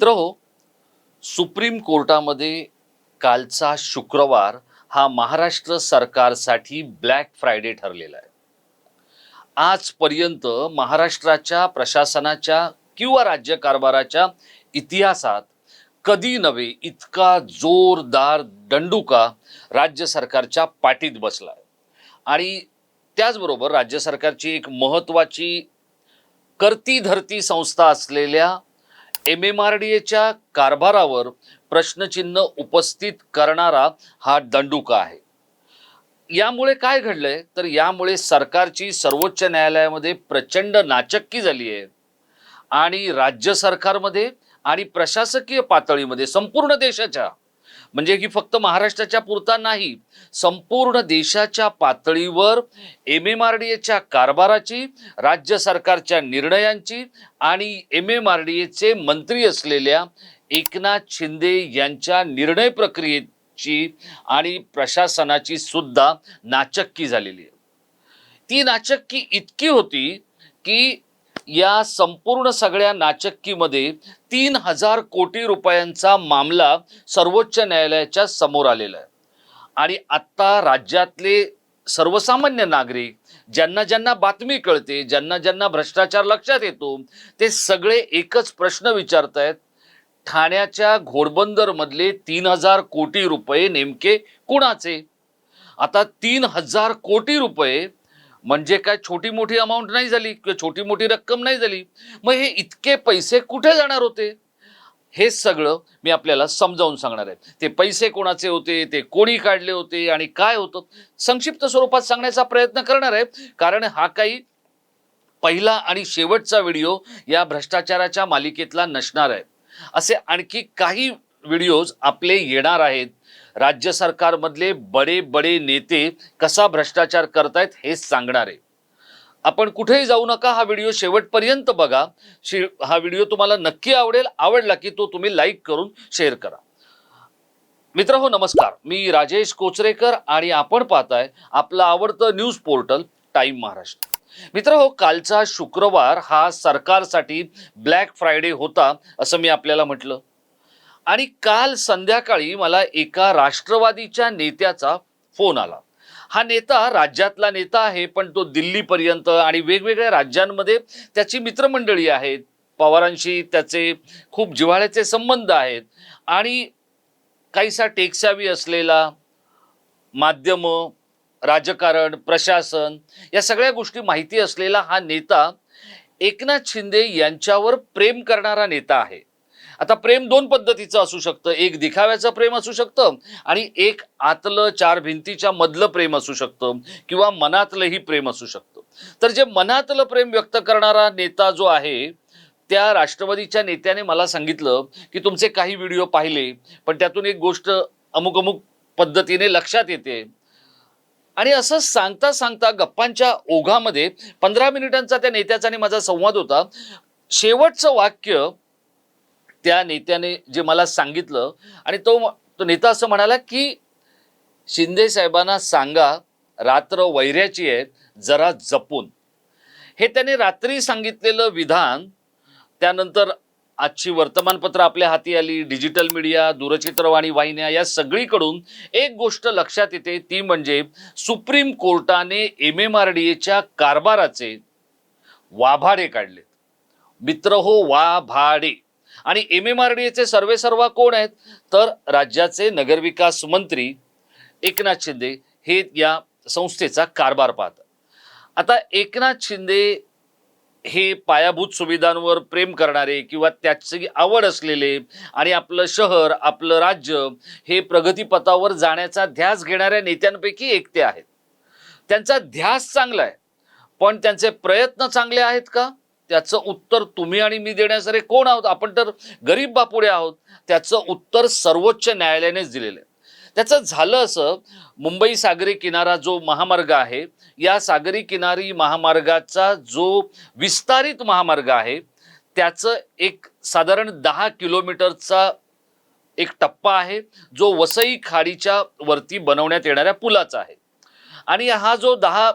मित्र हो सुप्रीम कोर्टामध्ये कालचा शुक्रवार हा महाराष्ट्र सरकारसाठी ब्लॅक फ्रायडे ठरलेला आहे. आजपर्यंत महाराष्ट्राच्या प्रशासनाच्या किंवा राज्य कारभाराच्या इतिहासात कधी नव्हे इतका जोरदार दंडुका राज्य सरकारच्या पाठीत बसला आहे. आणि त्याचबरोबर राज्य सरकारची एक महत्त्वाची करती धरती संस्था असलेल्या एम एम आर डी एच्या कारभारावर प्रश्नचिन्ह उपस्थित करणारा हा दंडुका आहे. यामुळे काय घडलंय? तर यामुळे सरकारची सर्वोच्च न्यायालयामध्ये प्रचंड नाचक्की झाली आहे. आणि राज्य सरकारमध्ये आणि प्रशासकीय पातळीमध्ये संपूर्ण देशाच्या म्हणजे की फक्त महाराष्ट्राच्या पुरता नाही संपूर्ण देशाच्या पातळीवर एम एम आर डी एच्या कारभाराची राज्य सरकारच्या निर्णयांची आणि एम एम आर डी एचे मंत्री असलेल्या एकनाथ शिंदे यांच्या निर्णय प्रक्रियेची आणि प्रशासनाची सुद्धा नाचक्की झालेली आहे. ती नाचक्की इतकी होती की या संपूर्ण सगळ्या नाचक्कीमध्ये तीन हजार कोटी रुपयांचा मामला सर्वोच्च न्यायालयाच्या समोर आलेला आहे. आणि आत्ता राज्यातले सर्वसामान्य नागरिक ज्यांना ज्यांना बातमी कळते ज्यांना ज्यांना भ्रष्टाचार लक्षात येतो ते सगळे एकच प्रश्न विचारत आहेत. ठाण्याच्या घोडबंदरमधले तीन हजार कोटी रुपये नेमके कुणाचे? आता तीन हजार कोटी रुपये म्हणजे काय छोटी मोठी अमाऊंट नाही झाली किंवा छोटी मोठी रक्कम नाही झाली? मग हे इतके पैसे कुठे जाणार होते? हे सगळं मी आपल्याला समजावून सांगणार आहे. ते पैसे कोणाचे होते? ते कोणी काढले होते? आणि काय होतं? संक्षिप्त स्वरूपात सांगण्याचा प्रयत्न करणार आहे. कारण हा काही पहिला आणि शेवटचा व्हिडिओ या भ्रष्टाचाराच्या मालिकेतला नसणार आहे. असे आणखी काही व्हिडिओज आपले येणार आहेत. राज्य सरकारमधले बडे बडे नेते कसा भ्रष्टाचार करतायत हे सांगणार. आहे आपण कुठेही जाऊ नका हा व्हिडिओ शेवटपर्यंत बघा. शे हा व्हिडिओ तुम्हाला नक्की आवडेल आवडला की तो तुम्ही लाईक करून शेअर करा. मित्र हो नमस्कार. मी राजेश कोचरेकर आणि आपण पाहताय आपलं आवडतं न्यूज पोर्टल टाइम महाराष्ट्र. मित्र हो कालचा शुक्रवार हा सरकारसाठी ब्लॅक फ्रायडे होता असं मी आपल्याला म्हटलं. आणि काल संध्याकाळी मला एका राष्ट्रवादीच्या नेत्याचा फोन आला. हा नेता राज्यातला नेता आहे पण तो दिल्लीपर्यंत आणि वेगवेगळ्या राज्यांमध्ये त्याची मित्रमंडळी आहेत. पवारांशी त्याचे खूप जिव्हाळ्याचे संबंध आहेत. आणि काहीसा टेकसावी असलेला माध्यमं राजकारण प्रशासन या सगळ्या गोष्टी माहिती असलेला हा नेता एकनाथ शिंदे यांच्यावर प्रेम करणारा नेता आहे. आता प्रेम दोन पद्धतीचं असू शकतं. एक दिखाव्याचं प्रेम असू शकतं आणि एक आतलं चार भिंतीच्या मधलं प्रेम असू शकतं किंवा मनातलंही प्रेम असू शकतं. तर जे मनातलं प्रेम व्यक्त करणारा नेता जो आहे त्या राष्ट्रवादीच्या नेत्याने मला सांगितलं की तुमचे काही व्हिडिओ पाहिले पण त्यातून एक गोष्ट अमुक अमुक पद्धतीने लक्षात येते. आणि असं सांगता सांगता गप्पांच्या ओघामध्ये पंधरा मिनिटांचा त्या नेत्याचा आणि माझा संवाद होता. शेवटचं वाक्य त्या नेत्याने जे मला सांगितलं आणि तो तो नेता असं म्हणाला की शिंदे साहेबांना सांगा रात्र वैऱ्याची आहे जरा जपून. हे त्याने रात्री सांगितलेलं विधान त्यानंतर आजची वर्तमानपत्र आपल्या हाती आली डिजिटल मीडिया दूरचित्रवाणी वाहिन्या या सगळीकडून एक गोष्ट लक्षात येते ती म्हणजे सुप्रीम कोर्टाने एम एम आर डी एच्या कारभाराचे वाभाडे काढले मित्र हो वाभाडे. आणि एम एम आर डी एचे सर्वे सर्वा कोण आहेत? तर राज्याचे नगरविकास मंत्री एकनाथ शिंदे हे या संस्थेचा कारभार पाहतात. आता एकनाथ शिंदे हे पायाभूत सुविधांवर प्रेम करणारे किंवा त्याची आवड असलेले आणि आपलं शहर आपलं राज्य हे प्रगतीपथावर जाण्याचा ध्यास घेणाऱ्या नेत्यांपैकी एक ते आहेत. त्यांचा ध्यास चांगला आहे. पण त्यांचे प्रयत्न चांगले आहेत का? त्याचं उत्तर तुम्ही आणि मी देण्यासारे कोण आहोत? आपण तर गरीब बापुडे आहोत. त्याचं उत्तर सर्वोच्च न्यायालयानेच दिलेलं आहे त्याचं झालं असं मुंबई सागरी किनारा जो महामार्ग आहे या सागरी किनारी महामार्गाचा जो विस्तारित महामार्ग आहे त्याचं एक साधारण दहा किलोमीटरचा एक टप्पा आहे जो वसई खाडीच्या वरती बनवण्यात येणाऱ्या पुलाचा आहे. आणि हा जो दहा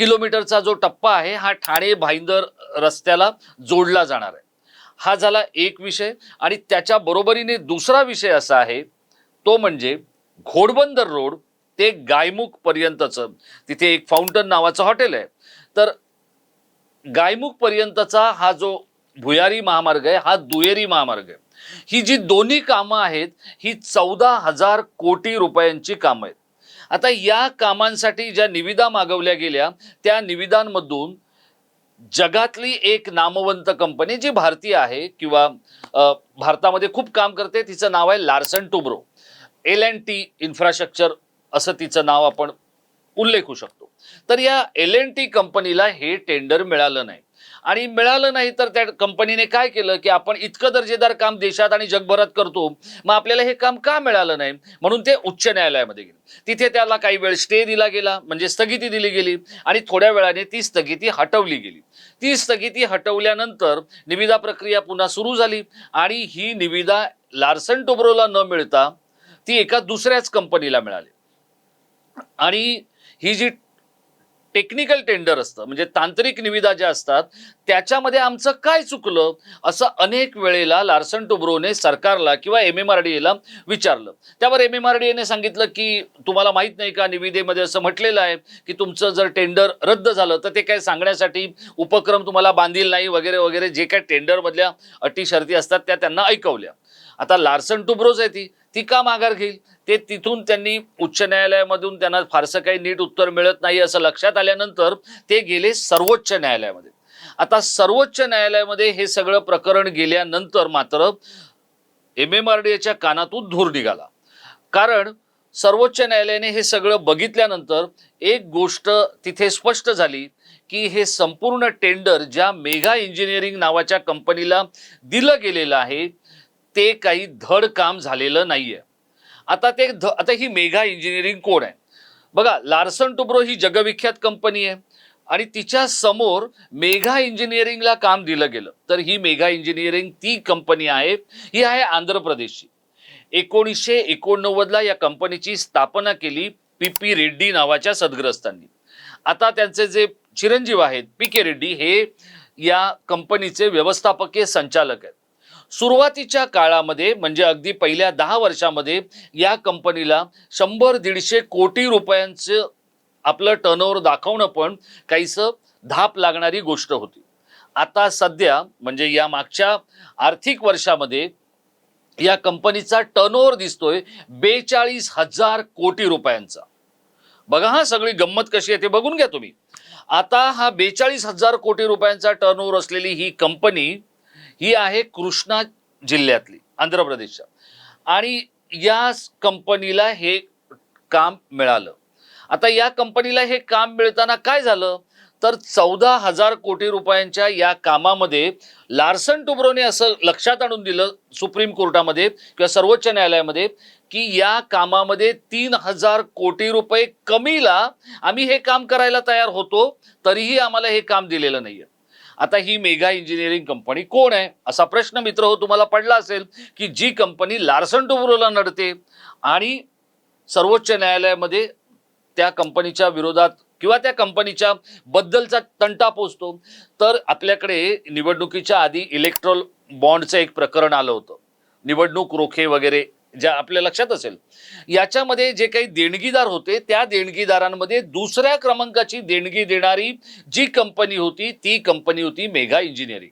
किलोमीटरचा जो टप्पा आहे हा ठाणे भाईंदर रस्त्याला जोडला जाणार आहे. हा झाला एक विषय आणि त्याच्या बरोबरीने दुसरा विषय असा आहे तो म्हणजे घोडबंदर रोड ते गायमुख पर्यंतचं. तिथे एक फाउंटन नावाचं हॉटेल आहे. तर गायमुख पर्यंतचा हा जो भुयारी महामार्ग आहे हा दुहेरी महामार्ग आहे. ही जी दोन्ही कामं आहेत ही चौदा हजार कोटी रुपयांची कामं आहेत. आता या कामांसाठी ज्या निविदा मागवल्या गेल्या त्या निविदांमधून जगातली एक नामवंत कंपनी जी भारतीय आहे किंवा भारतामध्ये खूप काम करते तिचं नाव आहे Larsen Toubro. L and T infrastructure असं तिचं नाव आपण उल्लेखू शकतो. तर या एल एन टी कंपनीला हे टेंडर मिळालं नाही. आणि मिळालं नाही तर त्या कंपनीने काय केलं की आपण इतकं दर्जेदार काम देशात आणि जगभरात करतो मग आपल्याला हे काम का मिळालं नाही? म्हणून ते उच्च न्यायालयामध्ये गेले. तिथे त्याला काही वेळ स्टे दिला गेला म्हणजे स्थगिती दिली गेली आणि थोड्या वेळाने ती स्थगिती हटवली गेली. ती स्थगिती हटवल्यानंतर निविदा प्रक्रिया पुन्हा सुरू झाली आणि ही निविदा लार्सन टोब्रोला न मिळता ती एका दुसऱ्याच कंपनीला मिळाली. आणि ही जी टेक्निकल टेंडर असतं. म्हणजे तांत्रिक निविदा ज्या असतात त्याच्यामध्ये आमचं काय चुकलं असं अनेक वेळेला लार्सन टुब्रोने सरकारला किंवा एम एम आर डी एला विचारलं. त्यावर एम एम आर डी एने सांगितलं की तुम्हाला माहीत नाही का निविदेमध्ये असं म्हटलेलं आहे की तुमचं जर टेंडर रद्द झालं तर ते काय सांगण्यासाठी उपक्रम तुम्हाला बांधील नाही वगैरे वगैरे जे काय टेंडरमधल्या अटी शर्ती असतात त्या त्यांना ऐकवल्या. आता लार्सन टुब्रोज आहे ती. ती का माघार घेईल? ते तिथून त्यांनी उच्च न्यायालयामधून त्यांना फारसं काही नीट उत्तर मिळत नाही असं लक्षात आल्यानंतर ते गेले सर्वोच्च न्यायालयामध्ये. आता सर्वोच्च न्यायालयामध्ये हे सगळं प्रकरण गेल्यानंतर मात्र एम एम आर डी एच्या कानातून धूर निघाला. कारण सर्वोच्च न्यायालयाने हे सगळं बघितल्यानंतर एक गोष्ट तिथे स्पष्ट झाली की हे संपूर्ण टेंडर ज्या मेगा इंजिनिअरिंग नावाच्या कंपनीला दिलं गेलेलं आहे ते काही धड काम झालेलं नाही आहे आता ते ध आता ही मेगा इंजिनिअरिंग कोण आहे? बघा लार्सन टुब्रो ही जगविख्यात कंपनी आहे. आणि तिच्या समोर मेघा इंजिनिअरिंगला काम दिलं गेलं. तर ही मेघा इंजिनिअरिंग ती कंपनी आहे. ही आहे आंध्र प्रदेशची. एकोणीसशे एकोणनव्वदला या कंपनीची स्थापना केली पी पी रेड्डी नावाच्या सद्ग्रस्तांनी. आता त्यांचे जे चिरंजीव आहेत पी के रेड्डी हे या कंपनीचे व्यवस्थापकीय संचालक आहेत. सुरुवातीच्या काळामध्ये म्हणजे अगदी पहिल्या दहा वर्षामध्ये या कंपनीला शंभर दीडशे कोटी रुपयांचं आपलं टर्नओव्हर दाखवणं पण काहीसं धाप लागणारी गोष्ट होती. आता सध्या म्हणजे या मागच्या आर्थिक वर्षामध्ये या कंपनीचा टर्नओव्हर दिसतोय बेचाळीस हजार कोटी रुपयांचा. बघा हा सगळी गंमत कशी आहे ते बघून घ्या तुम्ही. आता हा बेचाळीस हजार कोटी रुपयांचा टर्नओव्हर असलेली ही कंपनी ही आहे कृष्णा जिल्ह्यातली आंध्र प्रदेशच्या. आणि या कंपनीला हे काम मिळालं. आता या कंपनीला हे काम मिळताना काय झालं? तर चौदा हजार कोटी रुपयांच्या या कामामध्ये लार्सन टुब्रोने असं लक्षात आणून दिलं सुप्रीम कोर्टामध्ये किंवा सर्वोच्च न्यायालयामध्ये की या कामामध्ये तीन हजार कोटी रुपये कमीला आम्ही हे काम करायला तयार होतो तरीही आम्हाला हे काम दिलेलं नाहीये. आता ही मेगा इंजिनिअरिंग कंपनी कोण आहे? असा प्रश्न मित्र हो तुम्हाला पडला असेल की जी कंपनी लार्सन टुब्रोला नडते आणि सर्वोच्च न्यायालयामध्ये त्या कंपनीच्या विरोधात किंवा त्या कंपनीच्या बद्दलचा तंटा पोचतो तर आपल्याकडे निवडणुकीच्या आधी इलेक्ट्रॉल बॉन्डचं एक प्रकरण आलं होतं. निवडणूक रोखे वगैरे ज्या आपल्या लक्षात असेल याच्यामध्ये जे काही देणगीदार होते त्या देणगीदारांमध्ये दुसऱ्या क्रमांकाची देणगी देणारी जी कंपनी होती ती कंपनी होती मेघा इंजिनिअरिंग.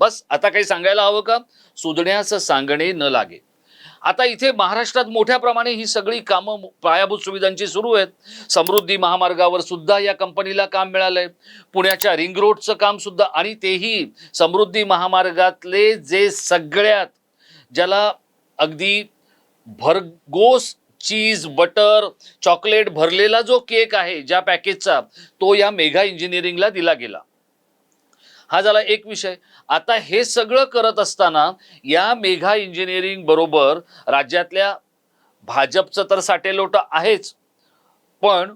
बस आता काही सांगायला हवं का? सुधण्याचं सांगणे न लागे. आता इथे महाराष्ट्रात मोठ्या प्रमाणे ही सगळी कामं पायाभूत सुविधांची सुरू आहेत. समृद्धी महामार्गावर सुद्धा या कंपनीला काम मिळालंय. पुण्याच्या रिंग रोडचं काम सुद्धा आणि तेही समृद्धी महामार्गातले जे सगळ्यात ज्याला अगदी भरघोस चीज बटर चॉकलेट भरलेला जो केक आहे ज्या पॅकेजचा तो या मेघा इंजिनिअरिंगला दिला गेला. हा झाला एक विषय. आता हे सगळं करत असताना या मेघा इंजिनिअरिंग बरोबर राज्यातल्या भाजपचं तर साटेलोट आहेच. पण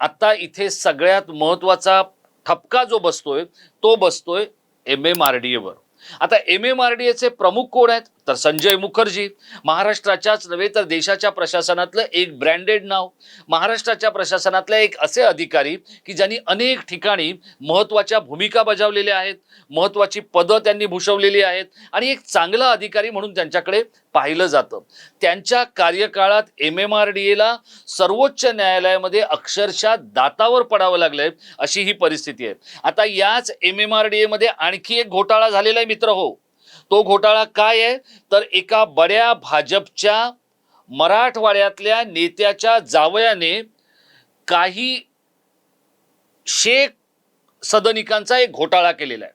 आता इथे सगळ्यात महत्त्वाचा ठपका जो बसतोय तो बसतोय एम एम आर डी एवर आता एम एम आर डी एचे प्रमुख कोण आहेत? तर संजय मुखर्जी महाराष्ट्राच्याच नव्हे तर देशाच्या प्रशासनातलं एक ब्रँडेड नाव महाराष्ट्राच्या प्रशासनातले एक असे अधिकारी की ज्यांनी अनेक ठिकाणी महत्त्वाच्या भूमिका बजावलेल्या आहेत महत्त्वाची पदं त्यांनी भूषवलेली आहेत आणि एक चांगला अधिकारी म्हणून त्यांच्याकडे पाहिलं जातं. त्यांच्या कार्यकाळात एम एम आर डी एला सर्वोच्च न्यायालयामध्ये अक्षरशः दातावर पडावं लागलंय अशी ही परिस्थिती आहे. आता याच एम एम आर डी एमध्ये आणखी एक घोटाळा झालेला आहे मित्र हो. तो घोटाळा काय आहे? तर एका बड्या भाजपच्या मराठवाड्यातल्या नेत्याच्या जावयाने काही शेख सदनिकांचा एक घोटाळा केलेला आहे.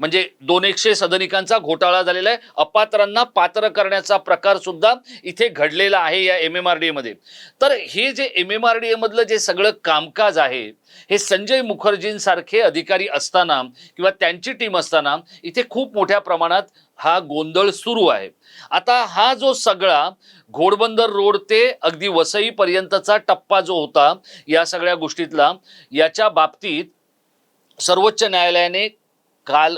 म्हणजे दोन एकशे सदनिकांचा घोटाळा झालेला आहे. अपात्रांना पात्र करण्याचा प्रकार सुद्धा इथे घडलेला आहे या एम एम आर डी एमध्ये तर हे जे एम एम आर डी एमधलं जे सगळं कामकाज आहे हे संजय मुखर्जींसारखे अधिकारी असताना किंवा त्यांची टीम असताना इथे खूप मोठ्या प्रमाणात हा गोंधळ सुरू आहे. आता हा जो सगळा घोडबंदर रोड ते अगदी वसईपर्यंतचा टप्पा जो होता या सगळ्या गोष्टीतला याच्या बाबतीत सर्वोच्च न्यायालयाने काल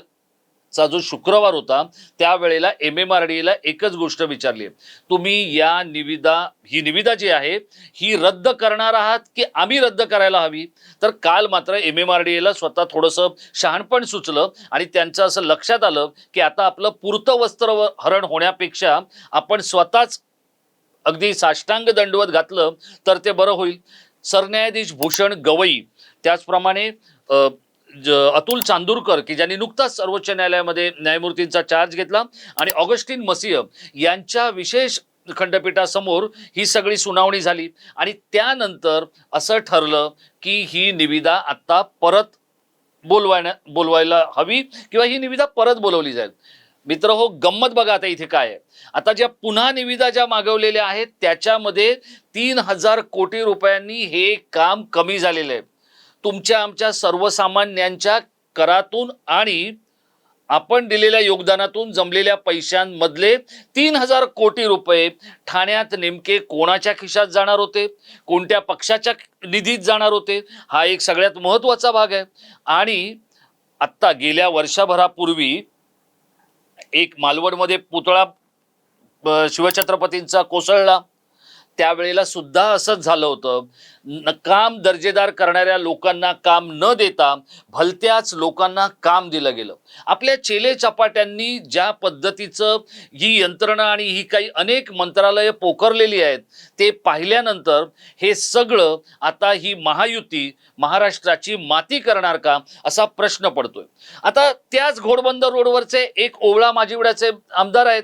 चा जो शुक्रवार होता त्यावेळेला एम एम आर डी एला एकच गोष्ट विचारली आहे तुम्ही या निविदा ही निविदा जी आहे ही रद्द करणार आहात की आम्ही रद्द करायला हवी? तर काल मात्र एम एम आर डी एला स्वतः थोडंसं शहाणपण सुचलं आणि त्यांचं असं लक्षात आलं की आता आपलं पुरतं वस्त्र हरण होण्यापेक्षा आपण स्वतःच अगदी साष्टांग दंडवत घातलं तर ते बरं होईल. सरन्यायाधीश भूषण गवई त्याचप्रमाणे अतुल चांदूरकर की ज्यांनी नुकताच सर्वोच्च न्यायालयामध्ये न्यायमूर्तींचा चार्ज घेतला आणि ऑगस्टिन मसिह यांच्या विशेष खंडपीठासमोर ही सगळी सुनावणी झाली. आणि त्यानंतर असं ठरलं की ही निविदा आत्ता परत बोलवायला बोलवायला हवी किंवा ही निविदा परत बोलवली जाईल. मित्र हो गंमत बघा आता इथे काय आहे. आता ज्या पुन्हा निविदा ज्या मागवलेल्या आहेत त्याच्यामध्ये तीन हजार कोटी रुपयांनी हे काम कमी झालेलं आहे. तुमच्या आमच्या सर्वसामान्यांच्या करातून आणि आपण दिलेल्या योगदानातून जमलेल्या पैशांमधले तीन हजार कोटी रुपये ठाण्यात नेमके कोणाच्या खिशात जाणार होते? कोणत्या पक्षाच्या निधीत जाणार होते? हा एक सगळ्यात महत्त्वाचा भाग आहे. आणि आत्ता गेल्या वर्षभरापूर्वी एक मालवणमध्ये पुतळा शिवछत्रपतींचा कोसळला. त्यावेळेला सुद्धा असंच झालं होतं. काम दर्जेदार करणाऱ्या लोकांना काम न देता भलत्याच लोकांना काम दिलं गेलं. आपल्या चेले चपाट्यांनी ज्या पद्धतीचं ही यंत्रणा आणि ही काही अनेक मंत्रालय पोखरलेली आहेत ते पाहिल्यानंतर हे सगळं आता ही महायुती महाराष्ट्राची माती करणार का असा प्रश्न पडतोय. आता त्याच घोडबंदर रोडवरचे एक ओवळा माजिवड्याचे आमदार आहेत.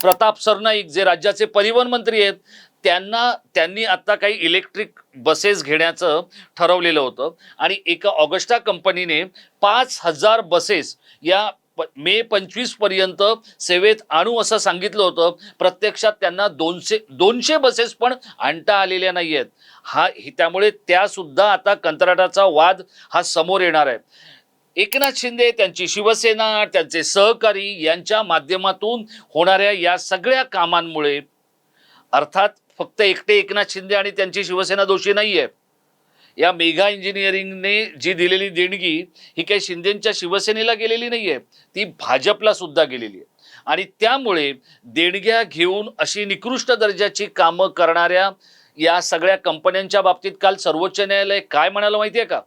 प्रताप सरनाईक जे राज्याचे परिवहन मंत्री आहेत त्यांना त्यांनी आता काही इलेक्ट्रिक बसेस घेण्याचं ठरवलेलं होतं. आणि एका ऑगस्टा कंपनीने पाच हजार बसेस या प- मे पंचवीसपर्यंत सेवेत आणू असं सांगितलं होतं. प्रत्यक्षात त्यांना दोनशे दोनशे बसेस पण आणता आलेल्या नाही आहेत हा त्यामुळे त्यासुद्धा आता कंत्राटाचा वाद हा समोर येणार आहे. एकनाथ शिंदे त्यांची शिवसेना त्यांचे सहकारी यांच्या माध्यमातून होणाऱ्या या सगळ्या कामांमुळे अर्थात फक्त एकटे एकनाथ शिंदे आणि त्यांची शिवसेना दोषी नाहीये. या मेगा इंजिनिअरिंगने जी दिलेली देणगी ही काही शिंदेच्या शिवसेनेला गेलेली नाहीये ती भाजपला सुद्धा गेलेली आहे आणि त्यामुळे देणग्या घेऊन अशी निकृष्ट दर्जाची कामं करणाऱ्या या सगळ्या कंपन्यांच्या बाबतीत काल सर्वोच्च न्यायालय काय म्हणालं माहितीये का?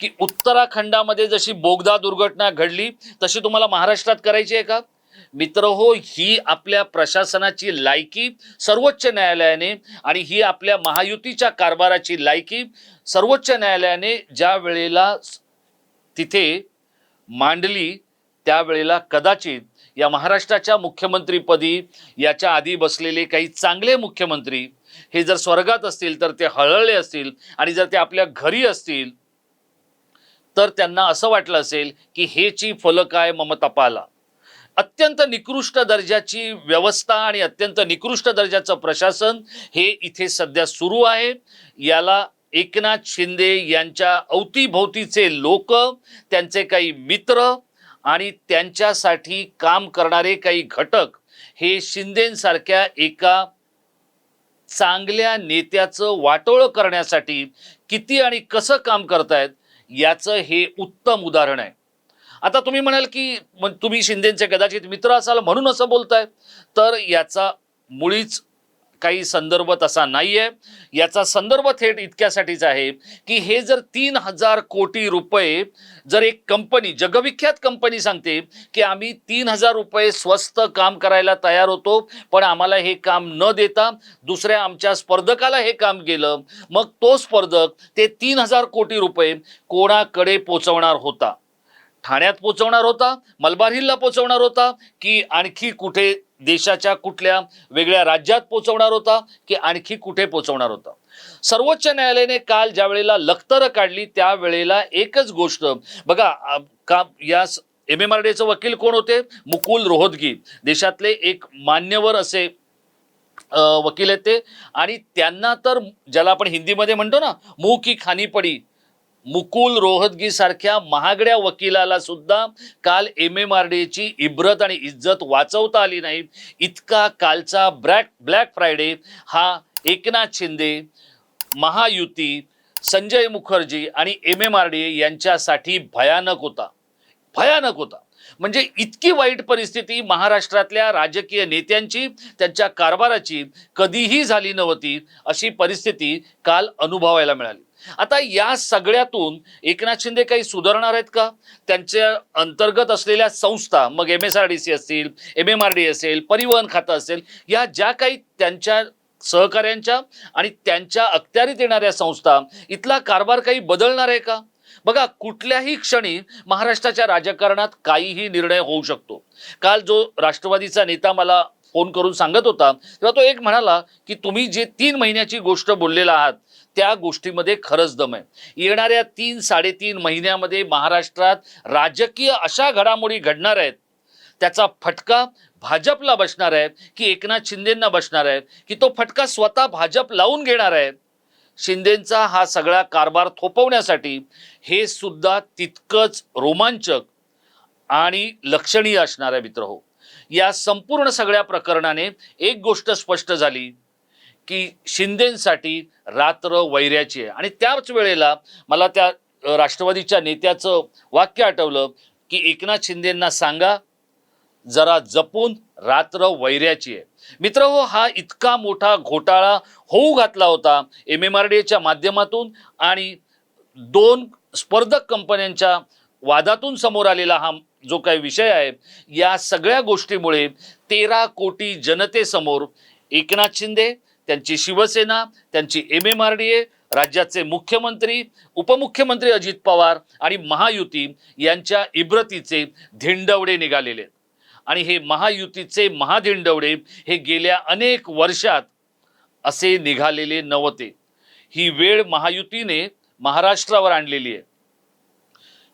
की उत्तराखंडामध्ये जशी बोगदा दुर्घटना घडली तशी तुम्हाला महाराष्ट्रात करायची आहे का? मित्र हो ही आपल्या प्रशासनाची लायकी सर्वोच्च न्यायालयाने आणि ही आपल्या महायुतीच्या कारभाराची लायकी सर्वोच्च न्यायालयाने ज्या वेळेला तिथे मांडली त्यावेळेला कदाचित या महाराष्ट्राच्या मुख्यमंत्रीपदी याच्या आधी बसलेले काही चांगले मुख्यमंत्री हे जर स्वर्गात असतील तर ते हळहळले असतील आणि जर ते आपल्या घरी असतील तर त्यांना असं वाटलं असेल की हेची फलक काय मम तपाला अत्यंत निकृष्ट दर्जाची व्यवस्था आणि अत्यंत निकृष्ट दर्जाचं प्रशासन हे इथे सध्या सुरू आहे. याला एकनाथ शिंदे यांच्या अवतीभोवतीचे लोक त्यांचे काही मित्र आणि त्यांच्यासाठी काम करणारे काही घटक हे शिंदेसारख्या एका चांगल्या नेत्याचं वाटोळं करण्यासाठी किती आणि कसं काम करतायत याचं हे उत्तम उदाहरण आहे. आता तुम्ही म्हणाल की मग तुम्ही शिंदेचे कदाचित मित्र असाल म्हणून असं बोलताय. तर याचा मुळीच काही संदर्भ तसा नाही आहे याचा संदर्भ थेट इतक्यासाठीच आहे की हे जर तीन हजार कोटी रुपये जर एक कंपनी जगविख्यात कंपनी सांगते की आम्ही तीन हजार रुपये स्वस्त काम करायला तयार होतो पण आम्हाला हे काम न देता दुसऱ्या आमच्या स्पर्धकाला हे काम गेलं. मग तो स्पर्धक ते तीन हजार कोटी रुपये कोणाकडे पोचवणार होता? ठाण्यात पोचवणार होता मलबार हिलला पोचवणार होता की आणखी कुठे देशाच्या कुठल्या वेगळ्या राज्यात पोचवणार होता की आणखी कुठे पोचवणार होता? सर्वोच्च न्यायालयाने काल ज्या वेळेला लखतरं काढली त्यावेळेला एकच गोष्ट बघा का या एम एम आर डीचे वकील कोण होते? मुकुल रोहतगी. देशातले एक मान्यवर असे वकील आहेत ते. आणि त्यांना तर ज्याला आपण हिंदीमध्ये म्हणतो ना मुह की खानी पडी मुकुल रोहतगी सारख्या महागड्या वकिलाला सुद्धा काल एम एम आर डीची इब्रत आणि इज्जत वाचवता आली नाही. इतका कालचा ब्लॅक ब्लॅक फ्रायडे हा एकनाथ शिंदे महायुती संजय मुखर्जी आणि एम एम आर डी यांच्यासाठी भयानक होता. भयानक होता. म्हणजे इतकी वाईट परिस्थिती महाराष्ट्रातल्या राजकीय नेत्यांची त्यांच्या कारभाराची कधीही झाली नव्हती अशी परिस्थिती काल अनुभवायला मिळाली. आता या सगळ्यातून एकनाथ शिंदे काही सुधारणार आहेत का? त्यांच्या अंतर्गत असलेल्या संस्था मग M S R D C असतील एम एम आर डी असेल परिवहन खातं असेल या ज्या काही त्यांच्या सहकाऱ्यांच्या आणि त्यांच्या अखत्यारीत येणाऱ्या संस्था इथला कारभार काही बदलणार आहे का? बघा कुठल्याही क्षणी महाराष्ट्राच्या राजकारणात काहीही निर्णय होऊ शकतो. काल जो राष्ट्रवादीचा नेता मला फोन करून सांगत होता. तेव्हा तो एक म्हणाला की तुम्ही जे तीन महिन्याची गोष्ट बोललेला आहात त्या गोष्टीमध्ये खरंच दम आहे. येणाऱ्या तीन साडेतीन महिन्यामध्ये महाराष्ट्रात राजकीय अशा घडामोडी घडणार आहेत. त्याचा फटका भाजपला बसणार आहे की एकनाथ शिंदेंना बसणार आहे की तो फटका स्वतः भाजप लावून घेणार आहे. शिंदेंचा हा सगळा कारभार थोपवण्यासाठी हे सुद्धा तितकंच रोमांचक आणि लक्षणीय असणार आहे मित्र हो या संपूर्ण सगळ्या प्रकरणाने एक गोष्ट स्पष्ट झाली की शिंदेसाठी रात्र वैऱ्याची आहे. आणि त्याच वेळेला मला त्या राष्ट्रवादीच्या नेत्याचं वाक्य आठवलं की एकनाथ शिंदेंना सांगा जरा जपून रात्र वैऱ्याची आहे. मित्र हो हा इतका मोठा घोटाळा होऊ घातला होता एम एम आर डी एच्या माध्यमातून आणि दोन स्पर्धक कंपन्यांच्या वादातून समोर आलेला हा जो काही विषय आहे या सगळ्या गोष्टीमुळे तेरा कोटी जनतेसमोर एकनाथ शिंदे त्यांची शिवसेना त्यांची M M R D A राज्याचे मुख्यमंत्री उपमुख्यमंत्री अजित पवार आणि महायुती यांच्या इब्रतीचे धिंडवडे निघालेले. आहेत आणि हे महायुतीचे महाधिंडवडे हे गेल्या अनेक वर्षात असे निघालेले नव्हते. ही वेळ महायुतीने महाराष्ट्रावर आणलेली आहे.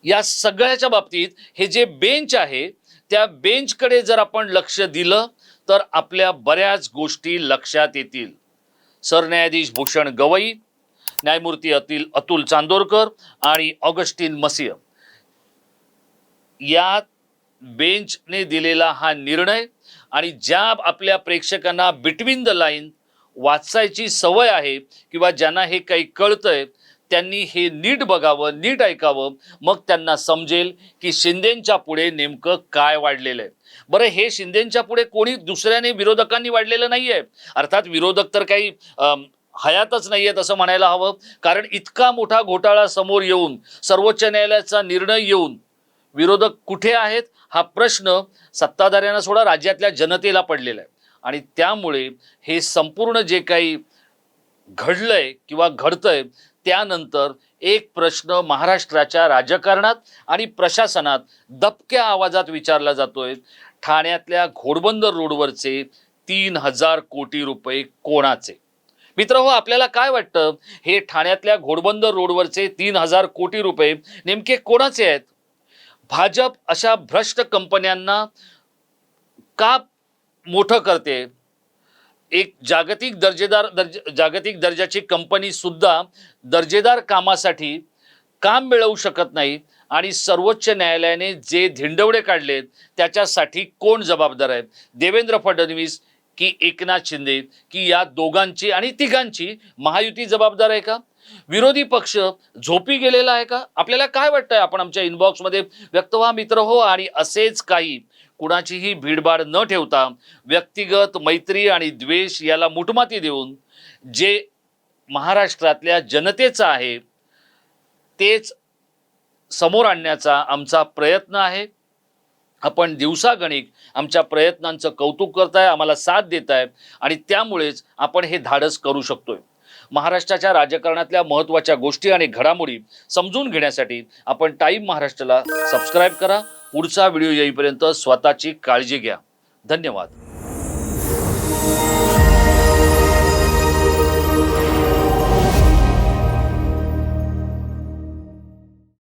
या सगळ्याच्या बाबतीत हे जे बेंच आहे त्या बेंचकडे जर आपण लक्ष दिलं तर आपल्या बऱ्याच गोष्टी लक्षात येतील. सरन्यायाधीश भूषण गवई न्यायमूर्ती अतिल अतुल चांदोरकर आणि ऑगस्टिन मसिह. या बेंचने दिलेला हा निर्णय आणि ज्या आपल्या प्रेक्षकांना बिटवीन द लाईन वाचायची सवय आहे किंवा ज्यांना हे काही कळतंय त्यांनी हे नीट बघावं नीट ऐकावं. मग त्यांना समजेल की शिंदेंच्या पुढे नेमकं काय वाढलेलं आहे. बरं हे शिंदेंच्या पुढे कोणी दुसऱ्याने विरोधकांनी वाढलेलं नाही आहे अर्थात विरोधक तर काही हयातच नाही आहेत असं म्हणायला हवं. कारण इतका मोठा घोटाळा समोर येऊन सर्वोच्च न्यायालयाचा निर्णय येऊन विरोधक कुठे आहेत? हा प्रश्न सत्ताधाऱ्यांना सोडा राज्यातल्या जनतेला पडलेला आहे. आणि त्यामुळे हे संपूर्ण जे काही घडलंय किंवा घडतंय त्यानंतर एक प्रश्न महाराष्ट्राच्या राजकारणात आणि प्रशासनात दबक्या आवाजात विचारला जातोय. ठाण्यातल्या घोडबंदर रोडवरचे तीन हजार कोटी रुपये कोणाचे? मित्र हो आपल्याला काय वाटतं? हे ठाण्यातल्या घोडबंदर रोडवरचे तीन हजार कोटी रुपये नेमके कोणाचे आहेत? भाजप अशा भ्रष्ट कंपन्यांना का मोठं करते? एक जागतिक दर्जेदार दर्ज जागतिक दर्जाची कंपनी सुद्धा दर्जेदार कामासाठी काम मिळवू शकत नाही आणि सर्वोच्च न्यायालयाने जे धिंडवडे काढलेत त्याच्यासाठी कोण जबाबदार आहेत? देवेंद्र फडणवीस की एकनाथ शिंदे? की या दोघांची आणि तिघांची महायुती जबाबदार आहे का? विरोधी पक्ष झोपी गेलेला आहे का? आपल्याला काय वाटतंय? आपण आमच्या इनबॉक्समध्ये व्यक्त व्हा मित्र हो आणि असेच काही कुणाचीही भीडभाड न ठेवता व्यक्तिगत मैत्री आणि द्वेष याला मुठमाती देऊन जे महाराष्ट्रातल्या जनतेचं आहे तेच समोर आणण्याचा आमचा प्रयत्न आहे. आपण दिवसागणिक आमच्या प्रयत्नांचं कौतुक करताय आम्हाला साथ देताय आणि त्यामुळेच आपण हे धाडस करू शकतोय. महाराष्ट्राच्या राजकारणातल्या महत्त्वाच्या गोष्टी आणि घडामोडी समजून घेण्यासाठी आपण टाईम महाराष्ट्राला सबस्क्राईब करा. पुढचा व्हिडिओ येईपर्यंत स्वतःची काळजी घ्या. धन्यवाद.